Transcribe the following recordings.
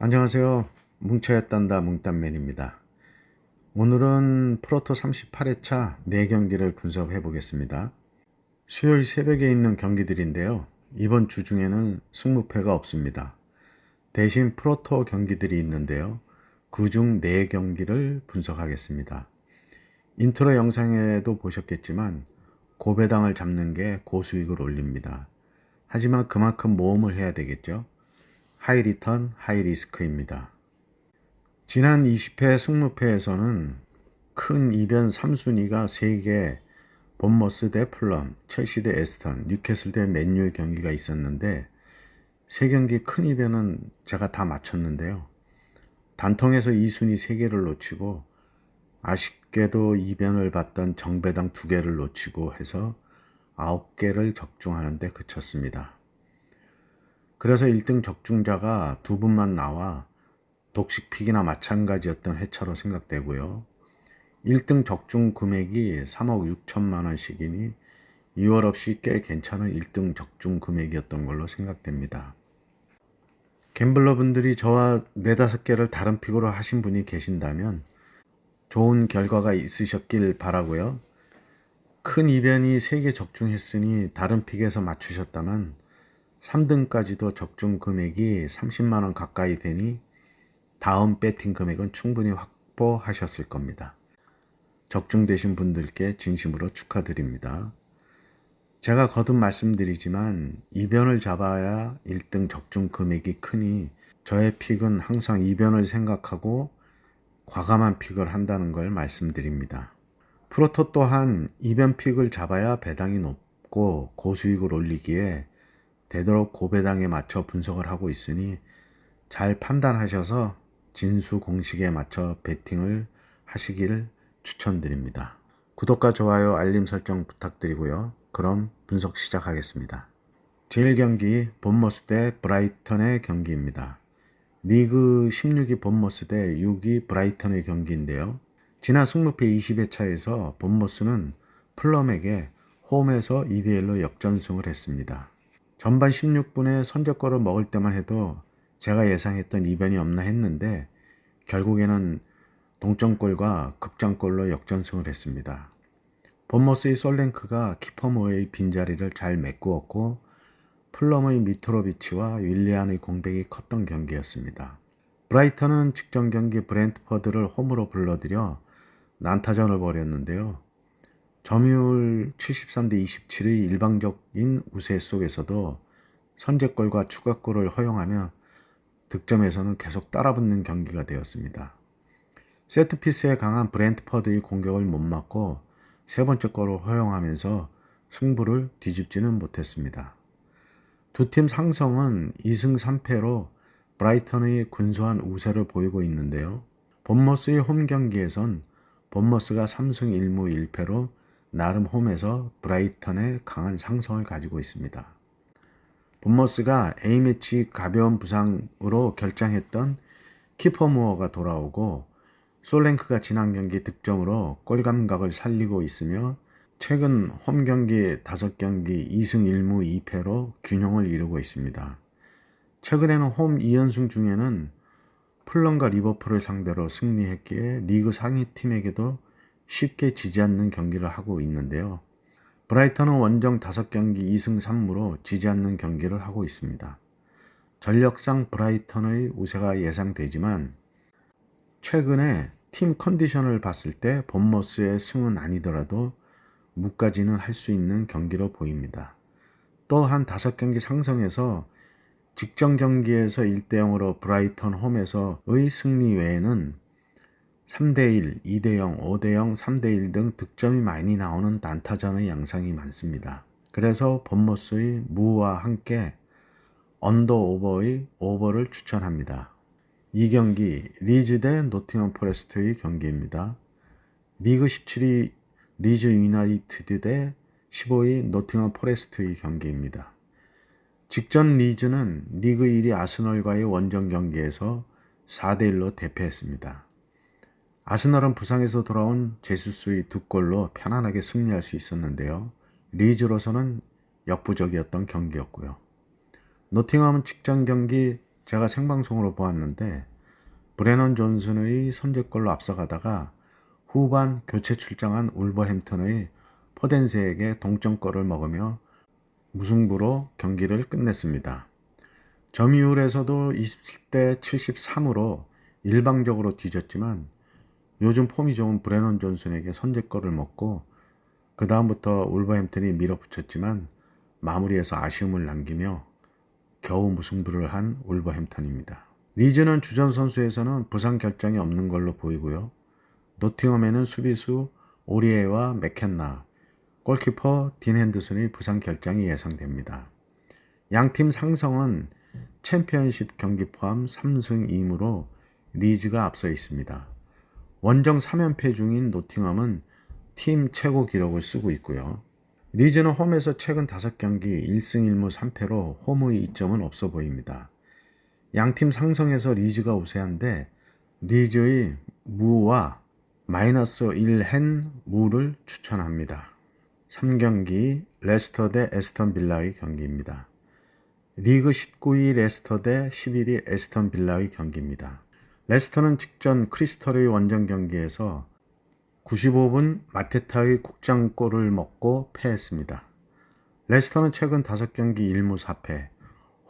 안녕하세요. 뭉쳐야 딴다 뭉딴맨입니다. 오늘은 프로토 38회차 4경기를 분석해 보겠습니다. 수요일 새벽에 있는 경기들인데요. 이번 주 중에는 승무패가 없습니다. 대신 프로토 경기들이 있는데요. 그 중 4경기를 분석하겠습니다. 인트로 영상에도 보셨겠지만 고배당을 잡는 게 고수익을 올립니다. 하지만 그만큼 모험을 해야 되겠죠. 하이 리턴, 하이 리스크입니다. 지난 20회 승무패에서는 큰 이변 3순위가 3개, 본머스 대 플럼, 첼시 대 에스턴, 뉴캐슬 대 맨유 경기가 있었는데 세 경기 큰 이변은 제가 다 맞췄는데요. 단통에서 2순위 3개를 놓치고 아쉽게도 이변을 봤던 정배당 2개를 놓치고 해서 9개를 적중하는데 그쳤습니다. 그래서 1등 적중자가 두 분만 나와 독식픽이나 마찬가지였던 회차로 생각되고요. 1등 적중 금액이 3억 6천만 원씩이니 2월 없이 꽤 괜찮은 1등 적중 금액이었던 걸로 생각됩니다. 갬블러분들이 저와 네다섯 개를 다른 픽으로 하신 분이 계신다면 좋은 결과가 있으셨길 바라고요. 큰 이변이 3개 적중했으니 다른 픽에서 맞추셨다면 3등까지도 적중 금액이 30만 원 가까이 되니 다음 배팅 금액은 충분히 확보하셨을 겁니다. 적중되신 분들께 진심으로 축하드립니다. 제가 거듭 말씀드리지만 이변을 잡아야 1등 적중 금액이 크니 저의 픽은 항상 이변을 생각하고 과감한 픽을 한다는 걸 말씀드립니다. 프로토 또한 이변 픽을 잡아야 배당이 높고 고수익을 올리기에 되도록 고배당에 맞춰 분석을 하고 있으니 잘 판단하셔서 진수 공식에 맞춰 베팅을 하시길 추천드립니다. 구독과 좋아요, 알림 설정 부탁드리고요. 그럼 분석 시작하겠습니다. 제1경기 본머스 대 브라이턴의 경기입니다. 리그 16위 본머스 대 6위 브라이턴의 경기인데요. 지난 승무패 20회 차에서 본머스는 플럼에게 홈에서 2대1로 역전승을 했습니다. 전반 16분에 선제골을 먹을 때만 해도 제가 예상했던 이변이 없나 했는데 결국에는 동점골과 극장골로 역전승을 했습니다. 본머스의 솔랭크가 키퍼모의 빈자리를 잘 메꾸었고 플럼의 미트로비치와 윌리안의 공백이 컸던 경기였습니다. 브라이턴은 직전 경기 브랜트퍼드를 홈으로 불러들여 난타전을 벌였는데요. 점유율 73대 27의 일방적인 우세 속에서도 선제골과 추가골을 허용하며 득점에서는 계속 따라붙는 경기가 되었습니다. 세트피스에 강한 브랜트퍼드의 공격을 못 막고 세 번째 골을 허용하면서 승부를 뒤집지는 못했습니다. 두 팀 상성은 2승 3패로 브라이턴의 근소한 우세를 보이고 있는데요. 본머스의 홈 경기에선 본머스가 3승 1무 1패로 나름 홈에서 브라이턴의 강한 상성을 가지고 있습니다. 본머스가 A매치 가벼운 부상으로 결장했던 키퍼 무어가 돌아오고 솔랭크가 지난 경기 득점으로 골 감각을 살리고 있으며 최근 홈 경기 5경기 2승 1무 2패로 균형을 이루고 있습니다. 최근에는 홈 2연승 중에는 플럼과 리버풀을 상대로 승리했기에 리그 상위 팀에게도 쉽게 지지 않는 경기를 하고 있는데요. 브라이턴은 원정 5경기 2승 3무로 지지 않는 경기를 하고 있습니다. 전력상 브라이턴의 우세가 예상되지만 최근에 팀 컨디션을 봤을 때 본머스의 승은 아니더라도 무까지는 할 수 있는 경기로 보입니다. 또한 5경기 상승해서 직전 경기에서 1대0으로 브라이턴 홈에서의 승리 외에는 3대1, 2대0, 5대0, 3대1 등 득점이 많이 나오는 난타전의 양상이 많습니다. 그래서 본머스의 무와 함께 언더 오버의 오버를 추천합니다. 이 경기 리즈 대 노팅엄 포레스트의 경기입니다. 리그 17위 리즈 유나이티드 대 15위 노팅엄 포레스트의 경기입니다. 직전 리즈는 리그 1위 아스널과의 원정 경기에서 4대1로 대패했습니다. 아스널은 부상에서 돌아온 제수스의 두 골로 편안하게 승리할 수 있었는데요. 리즈로서는 역부족이었던 경기였고요. 노팅엄은 직전 경기 제가 생방송으로 보았는데 브레넌 존슨의 선제골로 앞서가다가 후반 교체 출장한 울버햄튼의 포덴세에게 동점골을 먹으며 무승부로 경기를 끝냈습니다. 점유율에서도 20대 73으로 일방적으로 뒤졌지만 요즘 폼이 좋은 브레넌 존슨에게 선제골을 먹고 그 다음부터 울버햄튼이 밀어붙였지만 마무리에서 아쉬움을 남기며 겨우 무승부를 한 울버햄튼입니다. 리즈는 주전 선수에서는 부상 결정이 없는 걸로 보이고요. 노팅엄에는 수비수 오리에와 맥켄나, 골키퍼 딘 핸드슨의 부상 결정이 예상됩니다. 양팀 상성은 챔피언십 경기 포함 3승 2무로 리즈가 앞서 있습니다. 원정 3연패 중인 노팅엄은 팀 최고 기록을 쓰고 있고요. 리즈는 홈에서 최근 5경기 1승 1무 3패로 홈의 이점은 없어 보입니다. 양팀 상성에서 리즈가 우세한데 리즈의 무와 마이너스 1헨 무를 추천합니다. 3경기 레스터 대 에스턴 빌라의 경기입니다. 리그 19위 레스터 대 11위 에스턴 빌라의 경기입니다. 레스터는 직전 크리스털의 원정 경기에서 95분 마테타의 국장골을 먹고 패했습니다. 레스터는 최근 5경기 1무 4패,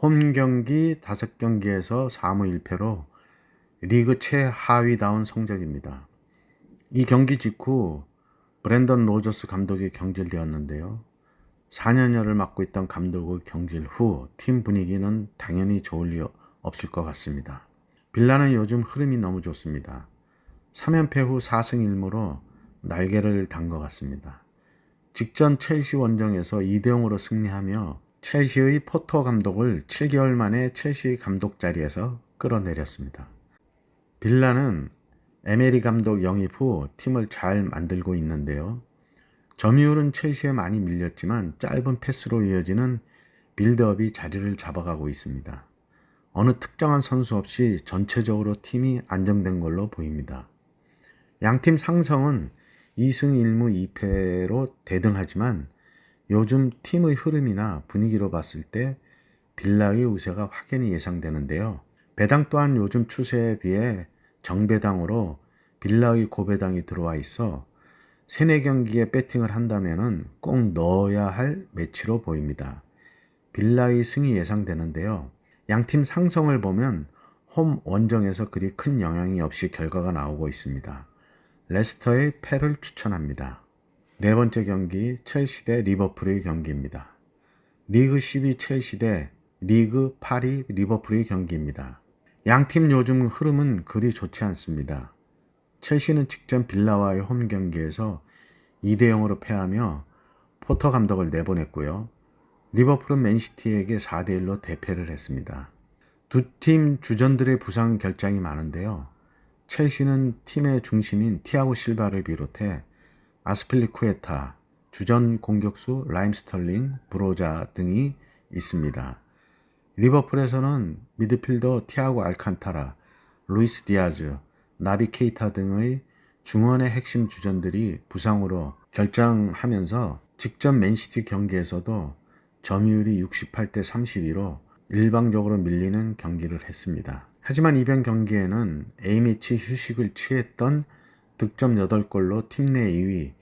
홈 경기 5경기에서 4무 1패로 리그 최하위다운 성적입니다. 이 경기 직후 브랜던 로저스 감독이 경질되었는데요. 4년여를 맡고 있던 감독의 경질 후 팀 분위기는 당연히 좋을 리 없을 것 같습니다. 빌라는 요즘 흐름이 너무 좋습니다. 3연패 후 4승 1무로 날개를 단 것 같습니다. 직전 첼시 원정에서 2대 0으로 승리하며 첼시의 포터 감독을 7개월 만에 첼시 감독 자리에서 끌어내렸습니다. 빌라는 에메리 감독 영입 후 팀을 잘 만들고 있는데요. 점유율은 첼시에 많이 밀렸지만 짧은 패스로 이어지는 빌드업이 자리를 잡아가고 있습니다. 어느 특정한 선수 없이 전체적으로 팀이 안정된 걸로 보입니다. 양팀 상성은 2승 1무 2패로 대등하지만 요즘 팀의 흐름이나 분위기로 봤을 때 빌라의 우세가 확연히 예상되는데요. 배당 또한 요즘 추세에 비해 정배당으로 빌라의 고배당이 들어와 있어 세네 경기에 배팅을 한다면 꼭 넣어야 할 매치로 보입니다. 빌라의 승이 예상되는데요. 양팀 상성을 보면 홈 원정에서 그리 큰 영향이 없이 결과가 나오고 있습니다. 레스터의 패를 추천합니다. 네 번째 경기 첼시 대 리버풀의 경기입니다. 리그 12 첼시 대 리그 8위 리버풀의 경기입니다. 양팀 요즘 흐름은 그리 좋지 않습니다. 첼시는 직전 빌라와의 홈 경기에서 2대 0으로 패하며 포터 감독을 내보냈고요. 리버풀은 맨시티에게 4대 1로 대패를 했습니다. 두 팀 주전들의 부상 결장이 많은데요. 첼시는 팀의 중심인 티아고 실바를 비롯해 아스필리쿠에타, 주전 공격수 라임 스털링, 브로자 등이 있습니다. 리버풀에서는 미드필더 티아고 알칸타라, 루이스 디아즈, 나비 케이타 등의 중원의 핵심 주전들이 부상으로 결장하면서 직전 맨시티 경기에서도 점유율이 68대 32로 일방적으로 밀리는 경기를 했습니다. 하지만 이번 경기에는 A매치 휴식을 취했던 득점 8골로 팀 내 2위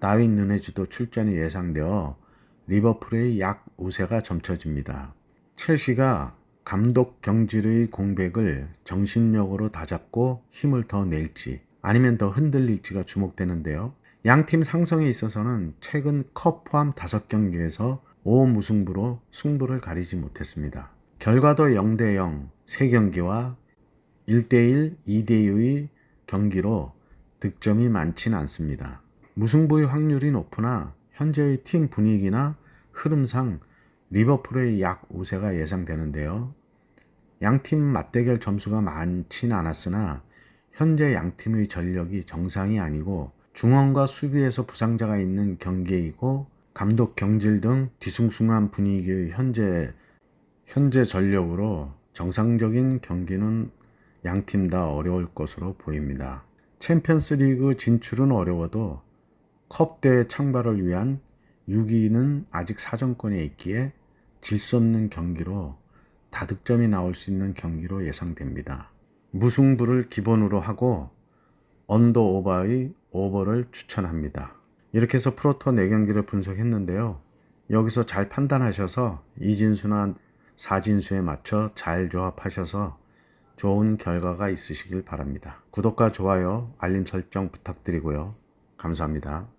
다윈 누네즈도 출전이 예상되어 리버풀의 약 우세가 점쳐집니다. 첼시가 감독 경질의 공백을 정신력으로 다잡고 힘을 더 낼지 아니면 더 흔들릴지가 주목되는데요. 양팀 상성에 있어서는 최근 컵 포함 5경기에서 5무승부로 승부를 가리지 못했습니다. 결과도 0대 0, 3경기와 1대1, 2대2의 경기로 득점이 많지는 않습니다. 무승부의 확률이 높으나 현재의 팀 분위기나 흐름상 리버풀의 약 우세가 예상되는데요. 양팀 맞대결 점수가 많진 않았으나 현재 양팀의 전력이 정상이 아니고 중원과 수비에서 부상자가 있는 경기이고 감독 경질 등 뒤숭숭한 분위기의 현재 현재 전력으로 정상적인 경기는 양 팀 다 어려울 것으로 보입니다. 챔피언스 리그 진출은 어려워도 컵 대회 창발을 위한 6위는 아직 사정권에 있기에 질 수 없는 경기로 다득점이 나올 수 있는 경기로 예상됩니다. 무승부를 기본으로 하고 언더 오버의 오버를 추천합니다. 이렇게 해서 프로토 4경기를 분석했는데요. 여기서 잘 판단하셔서 이진수나 사진수에 맞춰 잘 조합하셔서 좋은 결과가 있으시길 바랍니다. 구독과 좋아요, 알림 설정 부탁드리고요. 감사합니다.